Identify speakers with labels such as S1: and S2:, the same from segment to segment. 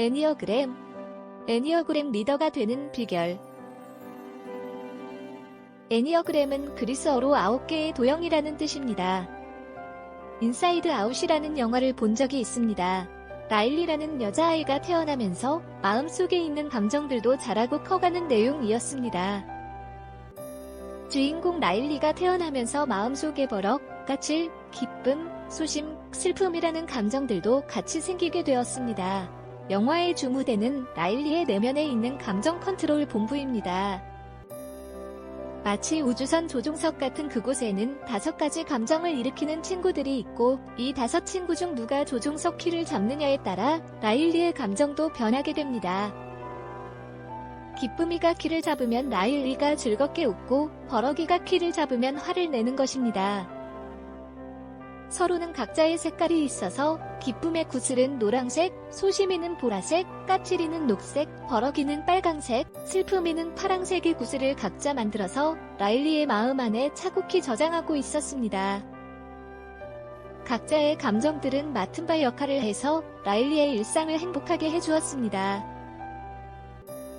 S1: 애니어그램 애니어그램 리더가 되는 비결 애니어그램은 그리스어로 아홉 개의 도형이라는 뜻입니다. 인사이드 아웃이라는 영화를 본 적이 있습니다. 라일리라는 여자아이가 태어나면서 마음속에 있는 감정들도 자라고 커가는 내용이었습니다. 주인공 라일리가 태어나면서 마음속에 버럭, 까칠, 기쁨, 소심, 슬픔이라는 감정들도 같이 생기게 되었습니다. 영화의 주무대는 라일리의 내면에 있는 감정 컨트롤 본부입니다. 마치 우주선 조종석 같은 그곳에는 다섯 가지 감정을 일으키는 친구들이 있고 이 다섯 친구 중 누가 조종석 키를 잡느냐에 따라 라일리의 감정도 변하게 됩니다. 기쁨이가 키를 잡으면 라일리가 즐겁게 웃고 버럭이가 키를 잡으면 화를 내는 것입니다. 서로는 각자의 색깔이 있어서 기쁨의 구슬은 노란색, 소심이는 보라색, 까칠이는 녹색, 버럭이는 빨강색, 슬픔이는 파랑색의 구슬을 각자 만들어서 라일리의 마음 안에 차곡히 저장하고 있었습니다. 각자의 감정들은 맡은 바 역할을 해서 라일리의 일상을 행복하게 해주었습니다.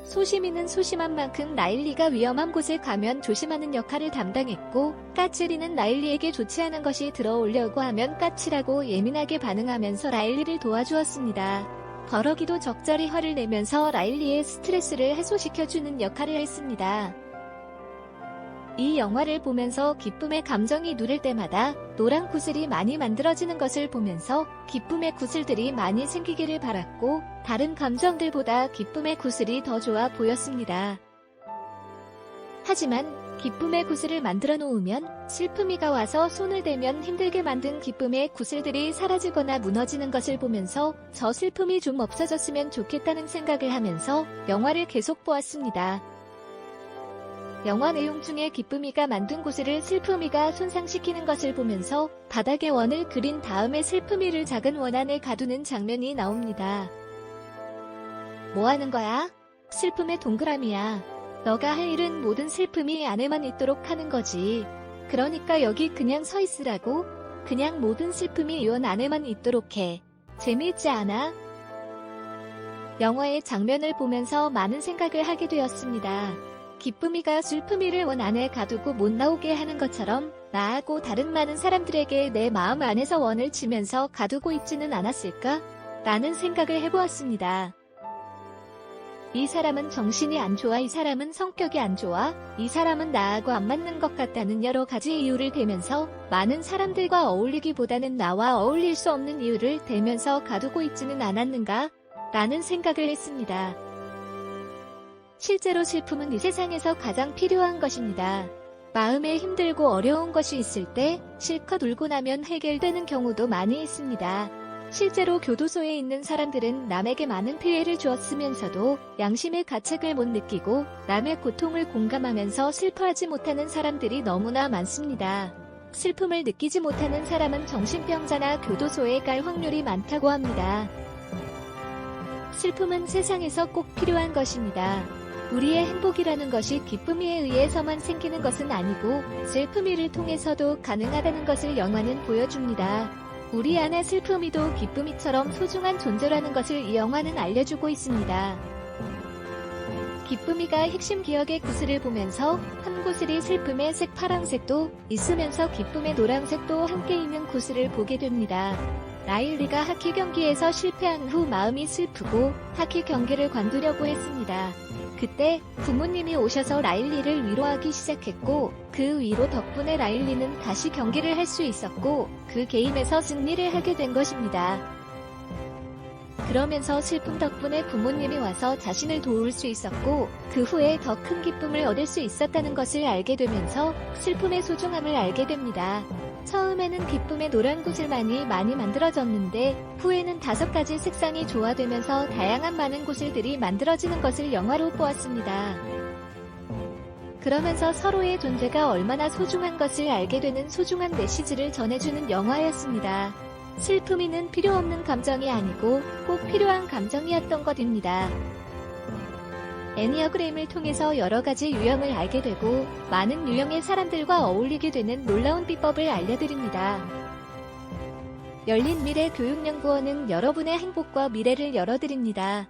S1: 소심이는 소심한 만큼 라일리가 위험한 곳에 가면 조심하는 역할을 담당했고, 까칠이는 라일리에게 좋지 않은 것이 들어오려고 하면 까칠하고 예민하게 반응하면서 라일리를 도와주었습니다. 버럭이도 적절히 화를 내면서 라일리의 스트레스를 해소시켜주는 역할을 했습니다. 이 영화를 보면서 기쁨의 감정이 누를 때마다 노란 구슬이 많이 만들어지는 것을 보면서 기쁨의 구슬들이 많이 생기기를 바랐고 다른 감정들보다 기쁨의 구슬이 더 좋아 보였습니다. 하지만 기쁨의 구슬을 만들어 놓으면 슬픔이가 와서 손을 대면 힘들게 만든 기쁨의 구슬들이 사라지거나 무너지는 것을 보면서 저 슬픔이 좀 없어졌으면 좋겠다는 생각을 하면서 영화를 계속 보았습니다. 영화 내용 중에 기쁨이가 만든 구슬을 슬픔이가 손상시키는 것을 보면서 바닥에 원을 그린 다음에 슬픔이를 작은 원 안에 가두는 장면이 나옵니다. 뭐 하는 거야? 슬픔의 동그라미야. 너가 할 일은 모든 슬픔이 안에만 있도록 하는 거지. 그러니까 여기 그냥 서 있으라고? 그냥 모든 슬픔이 이 원 안에만 있도록 해. 재미있지 않아? 영화의 장면을 보면서 많은 생각을 하게 되었습니다. 기쁨이가 슬픔이를 원 안에 가두고 못 나오게 하는 것처럼 나하고 다른 많은 사람들에게 내 마음 안에서 원을 치면서 가두고 있지는 않았을까? 라는 생각을 해보았습니다. 이 사람은 정신이 안 좋아, 이 사람은 성격이 안 좋아, 이 사람은 나하고 안 맞는 것 같다는 여러 가지 이유를 대면서 많은 사람들과 어울리기보다는 나와 어울릴 수 없는 이유를 대면서 가두고 있지는 않았는가? 라는 생각을 했습니다. 실제로 슬픔은 이 세상에서 가장 필요한 것입니다. 마음에 힘들고 어려운 것이 있을 때 실컷 울고 나면 해결되는 경우도 많이 있습니다. 실제로 교도소에 있는 사람들은 남에게 많은 피해를 주었으면서도 양심의 가책을 못 느끼고 남의 고통을 공감하면서 슬퍼하지 못하는 사람들이 너무나 많습니다. 슬픔을 느끼지 못하는 사람은 정신병자나 교도소에 갈 확률이 많다고 합니다. 슬픔은 세상에서 꼭 필요한 것입니다. 우리의 행복이라는 것이 기쁨에 의해서만 생기는 것은 아니고 슬픔이를 통해서도 가능하다는 것을 영화는 보여줍니다. 우리 안에 슬픔이도 기쁨이처럼 소중한 존재라는 것을 이 영화는 알려주고 있습니다. 기쁨이가 핵심 기억의 구슬을 보면서 한 구슬이 슬픔의 색 파랑색도 있으면서 기쁨의 노란색도 함께 있는 구슬을 보게 됩니다. 라일리가 하키 경기에서 실패한 후 마음이 슬프고 하키 경기를 관두려고 했습니다. 그때 부모님이 오셔서 라일리를 위로하기 시작했고 그 위로 덕분에 라일리는 다시 경기를 할 수 있었고 그 게임에서 승리를 하게 된 것입니다. 그러면서 슬픔 덕분에 부모님이 와서 자신을 도울 수 있었고 그 후에 더 큰 기쁨을 얻을 수 있었다는 것을 알게 되면서 슬픔의 소중함을 알게 됩니다. 처음에는 기쁨의 노란 구슬만이 많이 만들어졌는데 후에는 다섯 가지 색상이 조화되면서 다양한 많은 구슬들이 만들어지는 것을 영화로 보았습니다. 그러면서 서로의 존재가 얼마나 소중한 것을 알게 되는 소중한 메시지를 전해주는 영화였습니다. 슬픔이는 필요 없는 감정이 아니고 꼭 필요한 감정이었던 것입니다. 애니어그램을 통해서 여러 가지 유형을 알게 되고 많은 유형의 사람들과 어울리게 되는 놀라운 비법을 알려드립니다. 열린 미래 교육연구원은 여러분의 행복과 미래를 열어드립니다.